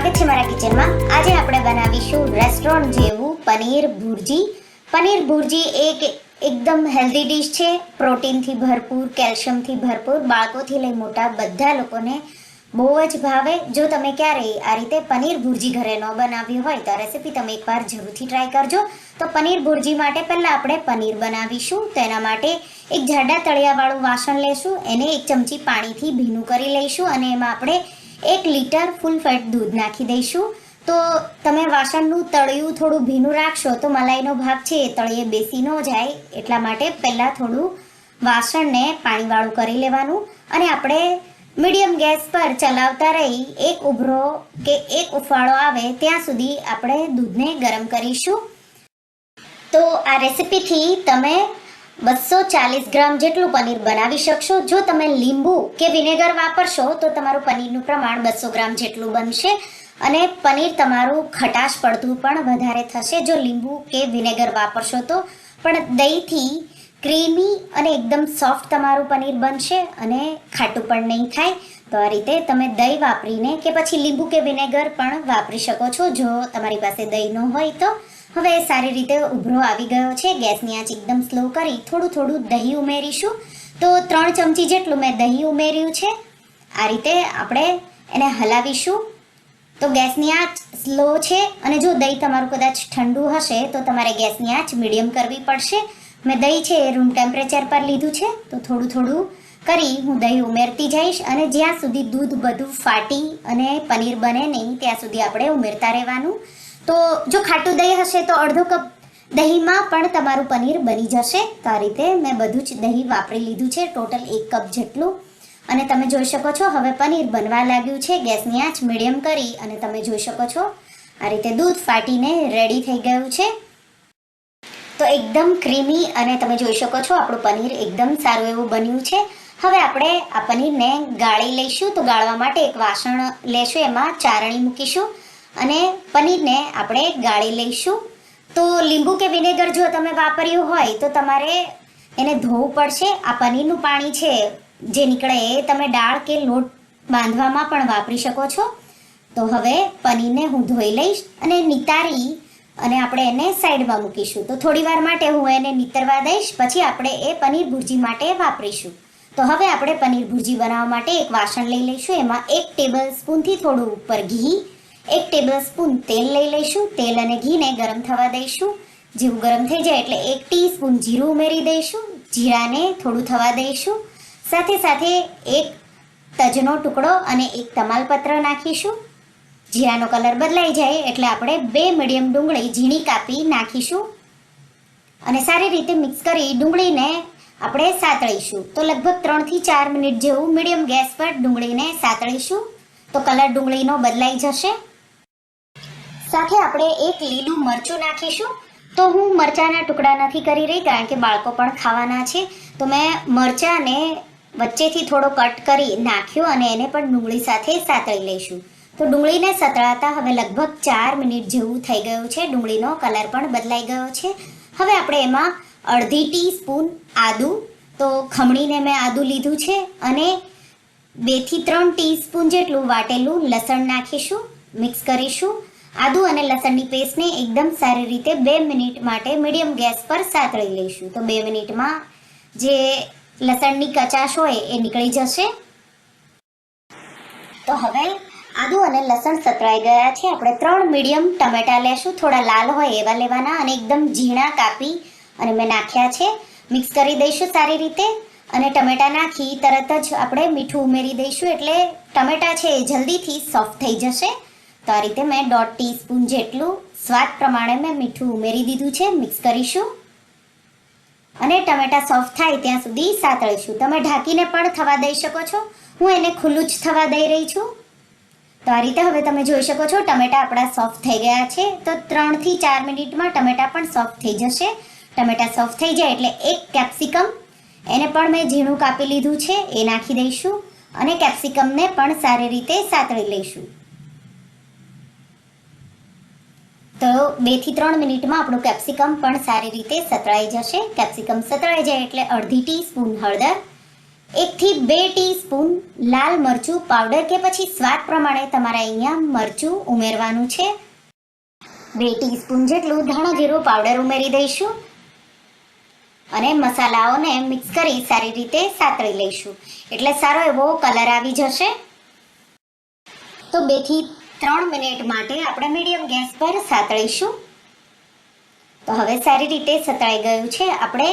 સ્વાગત છે મારા કિચનમાં. આજે આપણે બનાવીશું રેસ્ટોરન્ટ જેવું પનીર ભુરજી. પનીર ભુરજી એક એકદમ હેલ્ધી ડીશ છે. પ્રોટીનથી ભરપૂર કેલ્શિયમથી ભરપૂર, બાળકોથી લઈ મોટા બધા લોકોને બહુ જ ભાવે. જો તમે ક્યારેય આ રીતે પનીર ભુરજી ઘરે ન બનાવ્યું હોય તો રેસીપી તમે એકવાર જરૂરથી ટ્રાય કરજો. તો પનીર ભુરજી માટે પહેલાં આપણે પનીર બનાવીશું. તેના માટે એક જાડા તળિયાવાળું વાસણ લેશું. એને એક ચમચી પાણીથી ભીનું કરી લઈશું અને એમાં આપણે એક લીટર ફૂલ ફેટ દૂધ નાખી દઈશું. તો તમે વાસણનું તળિયું થોડું ભીનું રાખશો તો મલાઈનો ભાગ છે, એ તળિયે બેસી ન જાય. એટલા માટે પહેલાં થોડું વાસણને પાણીવાળું કરી લેવાનું અને આપણે મીડિયમ ગેસ પર ચલાવતા રહી એક ઉભરો કે એક ઉફાળો આવે ત્યાં સુધી આપણે દૂધને ગરમ કરીશું. તો આ રેસીપીથી તમે બસો ચાલીસ ગ્રામ જેટલું પનીર બનાવી શકશો. જો તમે લીંબુ કે વિનેગર વાપરશો, તો તમારું પનીરનું પ્રમાણ બસો ગ્રામ જેટલું બનશે અને પનીર તમારું ખટાશ પડતું પણ વધારે થશે. જો લીંબુ કે વિનેગર વાપરશો તો. પણ દહીંથી ક્રીમી અને એકદમ સોફ્ટ તમારું પનીર બનશે અને ખાટું પણ નહીં થાય. તો આ રીતે તમે દહીં વાપરીને કે પછી લીંબુ કે વિનેગર પણ વાપરી શકો છો. જો તમારી પાસે દહીં ન હોય તો હવે સારી રીતે ઉભરો આવી ગયો છે. ગેસની આંચ એકદમ સ્લો કરી થોડું થોડું દહીં ઉમેરીશું. તો ત્રણ ચમચી જેટલું મેં દહીં ઉમેર્યું છે. આ રીતે આપણે એને હલાવીશું. તો ગેસની આંચ સ્લો છે અને જો દહીં તમારું કદાચ ઠંડુ હશે તો તમારે ગેસની આંચ મીડિયમ કરવી પડશે. મેં દહીં છે એ રૂમ ટેમ્પરેચર પર લીધું છે. તો થોડું થોડું કરી હું દહીં ઉમેરતી જઈશ અને જ્યાં સુધી દૂધ બધું ફાટી અને પનીર બને નહીં, ત્યાં સુધી આપણે ઉમેરતા રહેવાનું. તો જો ખાટું દહીં હશે તો અડધો કપ દહીંમાં પણ તમારું પનીર બની જશે. તો આ રીતે મેં બધું જ દહીં વાપરી લીધું છે, ટોટલ એક કપ જેટલું. અને તમે જોઈ શકો છો, હવે પનીર બનવા લાગ્યું છે, ગેસની આંચ મીડિયમ કરી અને તમે જોઈ શકો છો, આ રીતે દૂધ ફાટીને રેડી થઈ ગયું છે. તો એકદમ ક્રીમી અને તમે જોઈ શકો છો, આપણું પનીર એકદમ સારું એવું બન્યું છે. હવે આપણે આ પનીરને ગાળી લઈશું તો ગાળવા માટે એક વાસણ લેશું, એમાં ચારણી મૂકીશું અને પનીરને આપણે ગાળી લઈશું. તો લીંબુ કે વિનેગર જો તમે વાપર્યું હોય તો તમારે એને ધોવું પડશે. આ પનીરનું પાણી છે જે નીકળે એ તમે દાળ કે લોટ બાંધવામાં પણ વાપરી શકો છો. તો હવે પનીરને હું ધોઈ લઈશ અને નિતારી અને આપણે એને સાઈડમાં મૂકીશું. તો થોડી વાર માટે હું એને નીતરવા દઈશ, પછી આપણે એ પનીર ભુરજી માટે વાપરીશું. તો હવે આપણે પનીર ભુજી બનાવવા માટે એક વાસણ લઈ લઈશું. એમાં એક ટેબલ સ્પૂનથી થોડું ઉપર ઘી, એક ટેબલ સ્પૂન તેલ લઈ લઈશું. તેલ અને ઘીને ગરમ થવા દઈશું. જેવું ગરમ થઈ જાય એટલે એક ટીસ્પૂન જીરું ઉમેરી દઈશું. જીરાને થોડું થવા દઈશું. સાથે સાથે એક તજનો ટુકડો અને એક તમાલપત્ર નાખીશું. જીરાનો કલર બદલાઈ જાય એટલે આપણે બે મીડિયમ ડુંગળી ઝીણી કાપી નાખીશું. અને સારી રીતે મિક્સ કરી ડુંગળીને આપણે સાતળીશું. તો લગભગ ત્રણથી ચાર મિનિટ જેવું મીડિયમ ગેસ પર ડુંગળીને સાતળીશું. તો કલર ડુંગળીનો બદલાઈ જશે. સાથે આપણે એક લીલું મરચું નાખીશું. તો હું મરચાના ટુકડા નથી કરી રહી, કારણ કે બાળકો પણ ખાવાના છે. તો મેં મરચાને વચ્ચેથી થોડો કટ કરી નાખ્યો અને એને પણ ડુંગળી સાથે સાતળી લઈશું. તો ડુંગળીને સતળાતા હવે લગભગ ચાર મિનિટ જેવું થઈ ગયું છે. ડુંગળીનો કલર પણ બદલાઈ ગયો છે. હવે આપણે એમાં અડધી ટીસ્પૂન આદું, તો ખમણીને મેં આદું લીધું છે અને બેથી ત્રણ ટીસ્પૂન જેટલું વાટેલું લસણ નાખીશું, મિક્સ કરીશું. આદું અને લસણની પેસ્ટને એકદમ સારી રીતે બે મિનિટ માટે મીડિયમ ગેસ પર સાતળી લઈશું. તો બે મિનિટમાં જે લસણની કચાશ હોય એ નીકળી જશે. તો હવે આદુ અને લસણ સતરાઈ ગયા છે. આપણે ત્રણ મીડિયમ ટમેટા લેશું. થોડા લાલ હોય એવા લેવાના અને એકદમ ઝીણા કાપી અને મેં નાખ્યા છે. મિક્સ કરી દઈશું સારી રીતે. અને ટમેટા નાખી તરત જ આપણે મીઠું ઉમેરી દઈશું એટલે ટમેટા છે એ જલ્દીથી સોફ્ટ થઈ જશે. તો આ રીતે મેં દોઢ ટીસ્પૂન જેટલું સ્વાદ પ્રમાણે મેં મીઠું ઉમેરી દીધું છે. મિક્સ કરીશું. અને ટમેટા સોફ્ટ થાય ત્યાં સુધી સાતળીશું. તમે ઢાંકીને પણ થવા દઈ શકો છો. હું એને ખુલ્લું જ થવા દઈ રહી છું. તો આ રીતે હવે તમે જોઈ શકો છો, ટમેટા આપણા સોફ્ટ થઈ ગયા છે. તો ત્રણથી ચાર મિનિટમાં ટમેટા પણ સોફ્ટ થઈ જશે. ટમેટા સોફ્ટ થઈ જાય એટલે એક કેપ્સિકમ, એને પણ મેં ઝીણું કાપી લીધું છે, એ નાખી દઈશું અને કેપ્સિકમને પણ સારી રીતે સાતળી લઈશું. તો બેથી ત્રણ મિનિટમાં આપણું કેપ્સિકમ પણ સારી રીતે સતળાઈ જશે. કેપ્સિકમ સતળાઈ જાય એટલે અડધી ટીસ્પૂન હળદર એકથી બે ટીસ્પૂન લાલ મરચું પાવડર કે પછી સ્વાદ પ્રમાણે તમારે અહીંયા મરચું ઉમેરવાનું છે. બે ટીસ્પૂન જેટલું ધાણા જીરું પાવડર ઉમેરી દઈશું. અને મસાલાઓને મિક્સ કરી સારી રીતે સાતળી લઈશું. એટલે સારો એવો કલર આવી જશે. તો બેથી ત્રણ મિનિટ માટે આપણે મીડિયમ ગેસ પર સાતળીશું. તો હવે સારી રીતે સતળાઈ ગયું છે. આપણે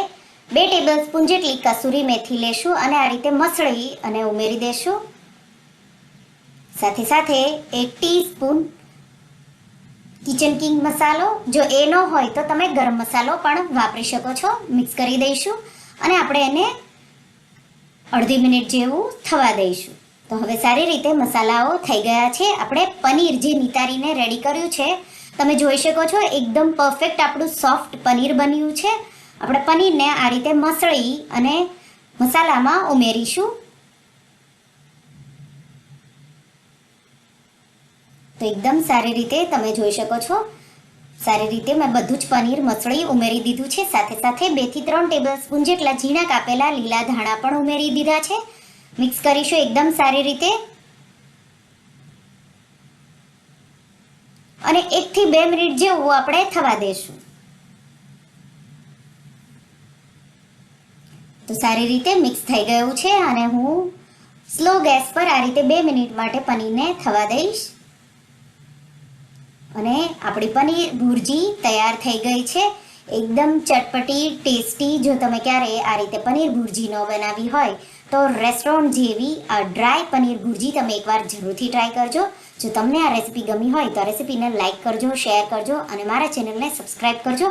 બે ટેબલ સ્પૂન જેટલી કસૂરી મેથી લેશું અને આ રીતે મસળી અને ઉમેરી દેશું. સાથે સાથે એક ટીસ્પૂન કિચન કિંગ મસાલો, જો એ ન હોય તો તમે ગરમ મસાલો પણ વાપરી શકો છો. મિક્સ કરી દઈશું અને આપણે એને અડધી મિનિટ જેવું થવા દઈશું. તો હવે સારી રીતે મસાલાઓ થઈ ગયા છે. આપણે પનીર જે નિતારીને રેડી કર્યું છે, તમે જોઈ શકો છો એકદમ પરફેક્ટ આપણું સોફ્ટ પનીર બન્યું છે. આપણે પનીરને આ રીતે મસળી અને મસાલામાં ઉમેરીશું. તો એકદમ સારી રીતે તમે જોઈ શકો છો. સારી રીતે મેં બધું જ પનીર મસળી ઉમેરી દીધું છે. સાથે સાથે બેથી ત્રણ ટેબલ સ્પૂન જેટલા ઝીણા કાપેલા લીલા ધાણા પણ ઉમેરી દીધા છે. મિક્સ કરીશું એકદમ સારી રીતે. અને એકથી બે મિનિટ જેવું આપણે થવા દેશું. તો સારી રીતે મિક્સ થઈ ગયું છે અને હું સ્લો ગેસ પર આ રીતે બે મિનિટ માટે પનીરને થવા દઈશ. અને આપણી પનીર ભુરજી તૈયાર થઈ ગઈ છે. એકદમ ચટપટી, ટેસ્ટી, જો તમે ક્યારે આ રીતે પનીર ભુરજી ન બનાવી હોય, તો રેસ્ટોરન્ટ જેવી આ ડ્રાય પનીર ભુરજી તમે એકવાર જરૂરથી ટ્રાય કરજો. જો તમને આ રેસીપી ગમી હોય, તો રેસીપીને લાઇક કરજો શેર કરજો અને મારા ચેનલને સબસ્ક્રાઇબ કરજો.